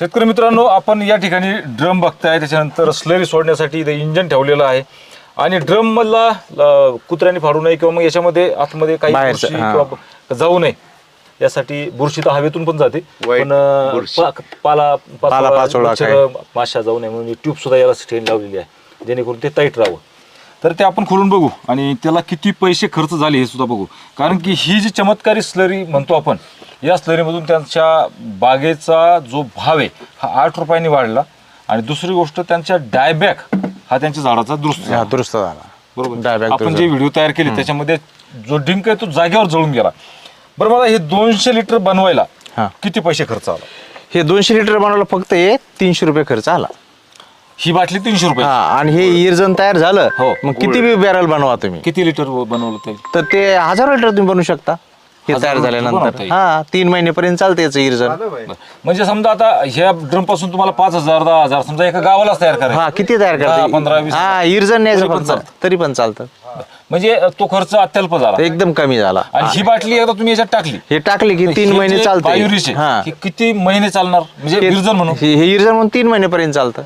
शेतकरी मित्रांनो आपण या ठिकाणी ड्रम बघताय. त्याच्यानंतर स्लरी सोडण्यासाठी इथे इंजन ठेवलेलं आहे. आणि ड्रम मधला ल- कुत्र्याने फाडू नये किंवा मग याच्यामध्ये आतमध्ये काही बाहेरचं, बुरशी हा. किंवा जाऊ नये. यासाठी बुरशी तर हवेतून पण जाते. वाईट पण अं, बुरशी. पा- पाला पाला पाचोळा मच्छर, माशा जाऊ नये म्हणून ट्यूब सुद्धा याला स्टेन लावलेली आहे. जेणेकरून ते टाईट राहावं. तर ते आपण खोलून बघू. आणि त्याला किती पैसे खर्च झाले हे सुद्धा बघू. कारण की ही जी चमत्कारी स्लरी म्हणतो आपण या स्लरीमधून त्यांच्या बागेचा जो भाव आहे हा आठ रुपयांनी वाढला. आणि दुसरी गोष्ट त्यांच्या डायबॅक हा त्यांच्या झाडाचा दुरुस्त हा झाला. दुरुस्त झाला. बरोबर? Dieback आपण. जे व्हिडिओ तयार केले त्याच्यामध्ये जो डिंक आहे तो जागेवर जळून गेला. बरं मला हे दोनशे लिटर बनवायला हा. किती पैसे खर्च आला? हे दोनशे लिटर बनवलं फक्त हे तीनशे रुपये खर्च आला. ही बाटली तीनशे रुपये. हा आणि हे इर्जन तयार झालं. हो. मग किती बॅरल बनवा तुम्ही. किती लिटर बनवलं ते? तर ते हजार लिटर तुम्ही बनवू शकता. हे हजार तयार झाल्यानंतर. हा तीन महिनेपर्यंत चालते याचं इर्जन. म्हणजे समजा आता ह्या ड्रमपासून तुम्हाला पाच हजार दहा हजार समजा एका गावालाच तयार हा करायचं किती तयार दहा, पंधरा, करता वीस हा इर्जन न्यायचं तरी पण फक्त. चालतं. तरी पण चालतं. म्हणजे तो खर्च अत्यल्प झाला. एकदम कमी झाला. आणि ही बाटली एकदा तुम्ही याच्यात टाकली. हे टाकले की तीन हे महिने जे चालते आहे, हा. हे किती महिने चालणार? म्हणजे विरजन म्हणून. हे इर्जन म्हणून तीन महिनेपर्यंत चालतं.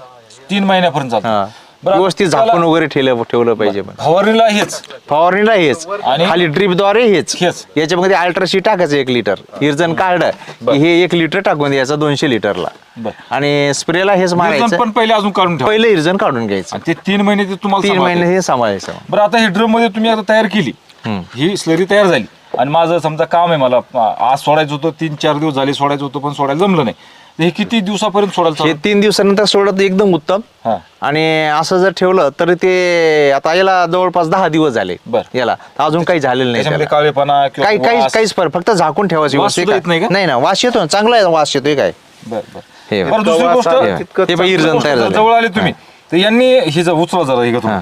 तीन महिन्यापर्यंत हा. चालतं बरं, व्यवस्थित झाकून वगैरे ठेवलं ठेवलं पाहिजे पण. फवारणीला हेच. फवारणीला हेच. आणि- खाली ड्रीपद्वारे हेच. हेच. याच्यामध्ये अल्ट्राशी टाकायचं एक लिटर. इर्जन काढलं की हे एक लिटर टाकून द्यायचं दोनशे लिटरला. बरं. आणि स्प्रेला हेच मारायचं. पण पहिले अजून काढून ठेवा. पहिलं इर्जन काढून घ्यायचं. आणि ते तीन महिने ते तुम्हाला तीन सांभाळते. महिने हे सांभाळायचं. बरं आता ही ड्रममध्ये तुम्ही आता तयार केली. हम्म. ही स्लरी तयार झाली. आणि माझं समजा काम आहे मला आ- आज सोडायचं होतं तीन चार दिवस झाले सोडायचं होतं पण सोडायला जमलं नाही. हे किती दिवसापर्यंत सोडायला हे चालू? तीन दिवसानंतर सोडत एकदम उत्तम हा आणि असं जर ठेवलं तर ते आता याला जवळपास दहा दिवस झाले बरं. याला तर अजून काही झालेलं नाही त्याच्यामध्ये त्याला. काळेपणा किंवा काही काही वास- काहीच फरक फक्त झाकून ठेवायची वास सुद्धा येत नाही का? नाही ना वास येतो ना चांगला आहे वास येतोय काय बरं बरं हे बरं दुसरी गोष्ट. हे हे बघ, तयार झालं जवळ आले तुम्ही तर यांनी हे जर उचला जरा हे का तुम्ही.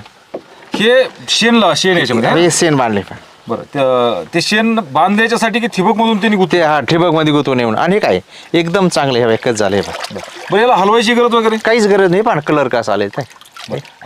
हे शेणला शेण याच्यामध्ये हा? हे सेन बांधले बरं त्या- ते शेण बांधायच्यासाठी की ठिबक मधून त्यांनी गुंत ते हा ठिबकमध्ये गुंतवून येऊन. आणि हे काय? एकदम चांगले हे एकच झाले बरं. याला हलवायची गरज वगैरे? काहीच गरज नाही पण कलर कसा आले काय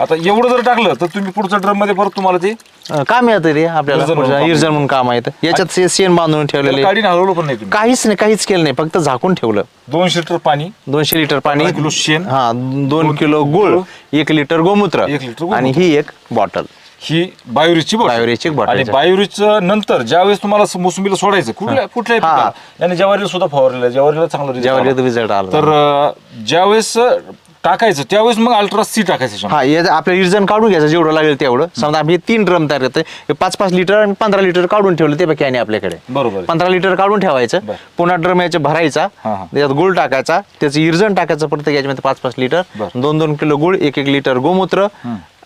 आता एवढं जर टाकलं तर तुम्ही पुढच्या ड्रममध्ये परत तुम्हाला ते अं, काम येतं ते आपल्याला. इर्जन म्हणून पुढचं काम इर्जन म्हणून काम येतं याच्यात से- शेण बांधून ठेवलेले. गाडीने हलवलं पण नाही तुम्ही. काहीच नाही काहीच केलं नाही. फक्त झाकून ठेवलं. दोनशे लिटर पाणी. दोनशे लिटर पाणी. किलो शेण. हा दोन किलो गुळ एक लिटर गोमूत्र. एक लिटर गोमूत्र. आणि ही एक बॉटल. ही बायोरिजची बॉटल बायोरिजची बॉटल. आणि बायोरिज नंतर ज्यावेळेस तुम्हाला स- मोसंबीला सोडायचं कुठल्या कुठल्याही हा. पिकाला ज्वारीला सुद्धा फवारलेलं आहे. ज्वारीला चांगला result ज्यावर. रिझल्ट आला तर अं, ज्यावेळेस अं, टाकायचं त्यावेळेस मग अल्ट्रा सी टाकायचं. हा हे आपल्या इर्जन काढून घ्यायचं जेवढं लागेल तेवढं समजा आम्ही तीन ड्रम तयार करतोय हे पाच पाच लिटर आणि पंधरा लिटर काढून ठेवलं ते पैकी आणि आपल्याकडे बरोबर आहे. पंधरा लिटर काढून ठेवायचं बरं. पुन्हा ड्रम याच्या भरायचा हा, हा. त्याच्यात गुळ टाकायचा त्याचं इर्जन टाकायचं प्रत्येक याच्यामध्ये पाच पाच लिटर बरं. दोन दोन किलो गुळ एक एक लिटर गोमूत्र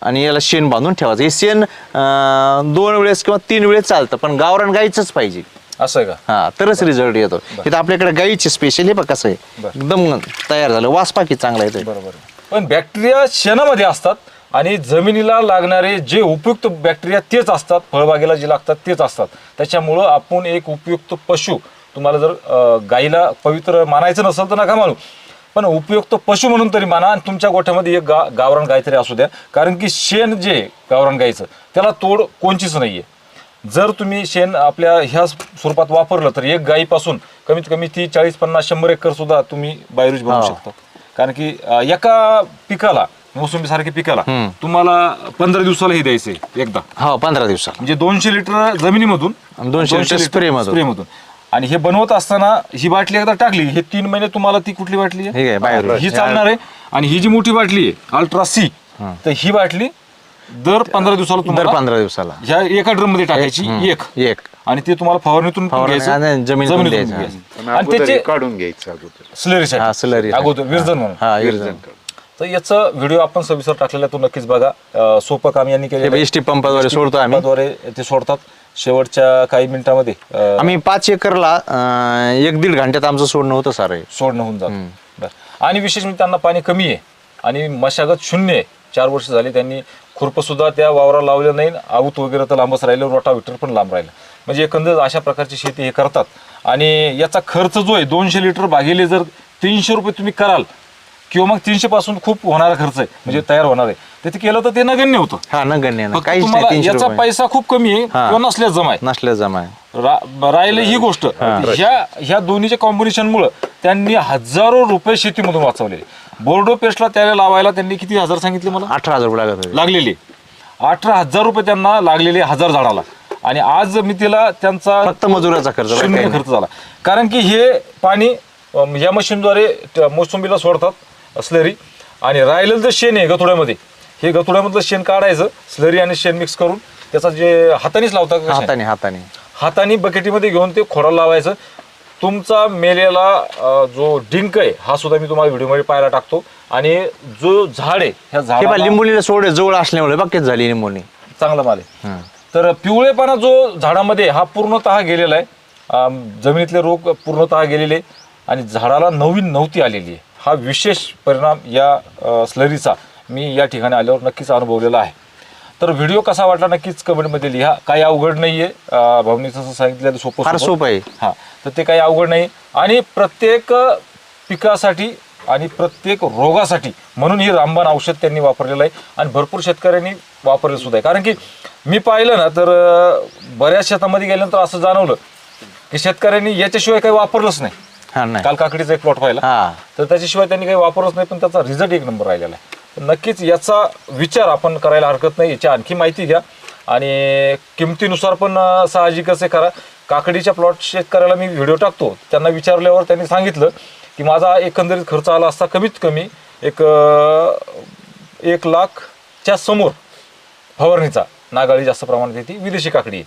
आणि याला शेण बांधून ठेवायचं. हे शेण अं, दोन वेळेस किंवा तीन वेळेस चालतं पण गावरान गाईचंच पाहिजे. असं का? हा तरच रिझल्ट येतो. इथं आपल्याकडे गाईचे स्पेशल हे बघ कसं आहे. बरं. एकदम तयार झालं. वास पाकी चांगला येतोय. बरोबर. पण बॅक्टेरिया शेणामध्ये असतात आणि जमिनीला लागणारे जे उपयुक्त बॅक्टेरिया तेच असतात. फळबागेला जे लागतात तेच असतात. त्याच्यामुळं आपण एक उपयुक्त पशु तुम्हाला जर अं, गाईला पवित्र मानायचं नसेल तर नका मानू. पण उपयुक्त पशु म्हणून तरी माना आणि तुमच्या गोठ्यामध्ये एक गा गावरान गाय तरी असू द्या कारण की शेण जे आहे गावरान गाईचं त्याला तोड कोणचीच नाहीये जर तुम्ही शेण आपल्या ह्या स्वरूपात वापरलं तर एक गायीपासून कमीत कमी ती चाळीस पन्नास शंभर एकर सुद्धा तुम्ही बायोरिज बनवू. शकता कारण की अं, एका पिकाला मोसंबी सारख्या पिकाला. तुम्हाला पंधरा दिवसाला हे द्यायचंय एकदा हो पंधरा दिवसात म्हणजे दोनशे लिटर जमिनीमधून आणि 200 लिटर spray मधून. स्प्रेमधून आणि हे बनवत असताना ही बाटली एकदा टाकली हे तीन महिने तुम्हाला ती कुठली बाटली हे. ही चालणार आहे. आणि ही जी मोठी बाटली आहे अल्ट्रा सी तर ही बाटली दर पंधरा दिवसाला दर तुम्हाला पंधरा दिवसाला. ह्या एका ड्रममध्ये टाकायची एक एक. आणि ते तुम्हाला फवारणीतून फवारणी घ्यायचं, आणि जमिनीतून जमिनीतून द्यायचं. घ्यायचं. आणि आणि अगोदर त्याचे काढून घ्यायचं अगोदर. हा स्लरीसाठी स्लरी अगोदर विरजन म्हणून. हा विरजन तर याचं व्हिडिओ आपण सविस्तर टाकलेला आहे, तो नक्कीच बघा. अं, सोपं काम यांनी केलं एस टी पंपाद्वारे सोडतो आम्ही. पंपाद्वारे ते सोडतात. शेवटच्या काही मिनिटांमध्ये अं, आम्ही पाच एकरला अं, एक दीड घंट्यात आमचं सोडणं होतं सर. सोडणं होऊन जातं. बरं. आणि विशेष म्हणजे त्यांना पाणी कमी आहे. आणि मशागत शून्य आहे. चार वर्ष झाली त्यांनी खुरपं सुद्धा त्या वावराला लावलं नाही. आऊत वगैरे तर लांबच राहिलं. रोटाविटर पण लांब राहिलं. म्हणजे एकंदर अशा प्रकारची शेती हे करतात. आणि याचा खर्च जो आहे दोनशे लिटर भागिले जर तीनशे रुपये तुम्ही कराल किंवा मग तीनशे पासून खूप होणारा खर्च आहे म्हणजे तयार होणार आहे. तर ते केलं तर ते नगण्य होतं. हा नगण्य ना. फक्त काहीच नाही तुम्हाला तीनशे याचा रुपये. पैसा खूप कमी आहे हा. किंवा नसल्यास जमा आहे. नसल्या जमा आहे. रा- राहिलं ही गोष्ट. ह्या ह्या दोन्हीच्या कॉम्बिनेशन मुळे त्यांनी हजारो रुपये शेतीमधून वाचवले. बोर्डो पेस्टला त्याला लावायला त्यांनी किती हजार सांगितले मला? अठरा हजार रुपये लागत होते. लागलेले. अठरा हजार रुपये त्यांना लागलेले हजार झाडाला. आणि आज मी तिला त्यांचा फक्त मजुराचा खर्च बाकी शून्य काही नाही. खर्च झाला. कारण की हे पाणी अम, या मशीनद्वारे त्या मोसंबीला सोडतात. स्लरी आणि राहिलेलं जे शेण आहे गथोड्यामध्ये हे गथोड्यामधलं शेण काढायचं स्लरी आणि शेण मिक्स करून त्याचा जे हातानेच लावतात का शेण? हाताने हाताने. हाताने बकेटीमध्ये घेऊन ते खोडाला लावायचं. तुमचा मेलेला अ, जो डिंक आहे हा सुद्धा मी तुम्हाला व्हिडिओमध्ये पाहायला टाकतो. आणि जो झाड आहे ह्या हे बा लिंबोणीला सोड जवळ असल्यामुळे बाकीच झाली लिंबोणी चांगला माल आहे. हं. तर पिवळेपणा जो झाडामध्ये हा पूर्णतः गेलेला आहे. अम, जमिनीतले रोग पूर्णतः गेलेले आणि झाडाला नवीन नव्हती आलेली आहे. हा विशेष परिणाम या स्लरीचा मी या ठिकाणी आल्यावर नक्कीच अनुभवलेला आहे. तर व्हिडिओ कसा वाटला नक्कीच कमेंटमध्ये लिहा. काही अवघड नाही आहे भावनी जसं सांगितलेलं सोपं फार सोपं आहे. हां तर ते काही अवघड नाही. आणि प्रत्येक पिकासाठी आणि प्रत्येक रोगासाठी म्हणून ही रामबाण औषध त्यांनी वापरलेलं आहे आणि भरपूर शेतकऱ्यांनी वापरलं सुद्धा आहे. कारण की मी पाहिलं ना तर बऱ्याच शेतामध्ये गेल्यानंतर असं जाणवलं की शेतकऱ्यांनी याच्याशिवाय काही वापरलंच नाही. हा नाही. काल काकडीचा एक प्लॉट पाहिला. हा. तर त्याच्याशिवाय त्यांनी काही वापरच नाही पण त्याचा रिझल्ट एक नंबर राहिलेला आहे. नक्कीच याचा विचार आपण करायला हरकत नाही याची आणखी माहिती घ्या. आणि किमतीनुसार पण अं, साहजिकच आहे करा. काकडीच्या प्लॉट शेतकऱ्याला मी व्हिडिओ टाकतो. त्यांना विचारल्यावर त्यांनी सांगितलं की माझा एकंदरीत खर्च आला असता कमीत कमी एक अं, एक लाखच्या समोर फवारणीचा. नागाळी जास्त प्रमाणात येते विदेशी काकडी. आहे.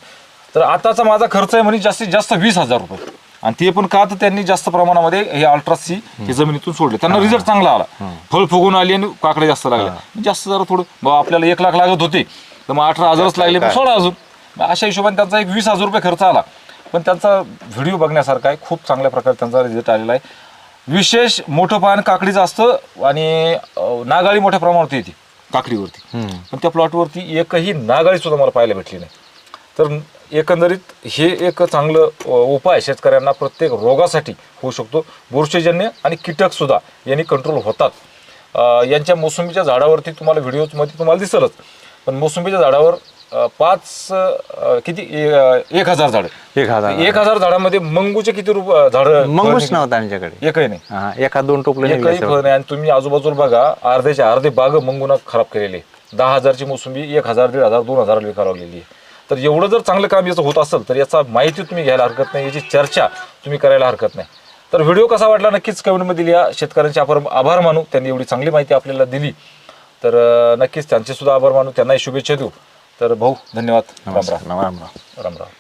तर आताचा माझा खर्च आहे म्हणजे जास्तीत जास्त वीस हजार रुपये. आणि ते पण का तर त्यांनी जास्त प्रमाणामध्ये हे अल्ट्रासी हे जमिनीतून सोडले. त्यांना रिझल्ट चांगला आला. फळ फुगून आली आणि काकडे जास्त लागले. जास्त जरा थोडं बा आपल्याला एक लाख लागत होते. तर मग अठरा हजारच लागले पण सोडा अजून. अशा हिशोबाने त्यांचा एक वीस हजार रुपये खर्च आला. पण त्यांचा व्हिडिओ बघण्यासारखा आहे. खूप चांगल्या प्रकारे त्यांचा रिझल्ट आलेला आहे. विशेष मोठं पान काकडीचं असतं आणि नागाळी मोठ्या प्रमाणात येते काकडीवरती. पण त्या प्लॉटवरती एकही नागाळी सुद्धा मला पाहायला भेटली नाही. तर एकंदरीत हे एक चांगलं उपाय शेतकऱ्यांना प्रत्येक रोगासाठी होऊ शकतो. बुरशीजन्य आणि कीटक सुद्धा यांनी कंट्रोल होतात. यांच्या मोसंबीच्या झाडावरती तुम्हाला व्हिडिओमध्ये तुम्हाला दिसलच. पण मोसंबीच्या झाडावर पाच किती एक हजार झाड. एक हजार एक हजार झाडामध्ये मंगूचे किती रुप झाड मंगूच नव्हता त्यांच्याकडे एकही नाही. एका दोन टोपले एकही. फळ नाही. आणि तुम्ही आजूबाजूला बघा अर्ध्याचे अर्धे बाग मंगुना खराब केलेले दहा हजारची मोसंबी एक हजार दीड हजार दोन हजार लागलेली आहे. तर एवढं जर चांगलं काम याचं होत असेल तर याचा माहिती तुम्ही घ्यायला हरकत नाही याची चर्चा तुम्ही करायला हरकत नाही. तर व्हिडिओ कसा वाटला नक्कीच कमेंटमध्ये लिहा. शेतकऱ्यांचे आभार आभार मानू. त्यांनी एवढी चांगली माहिती आपल्याला दिली. तर नक्कीच त्यांचे सुद्धा आभार मानू. त्यांनाही शुभेच्छा देऊ. तर भाऊ धन्यवाद. राम राम. राम राम राम राम.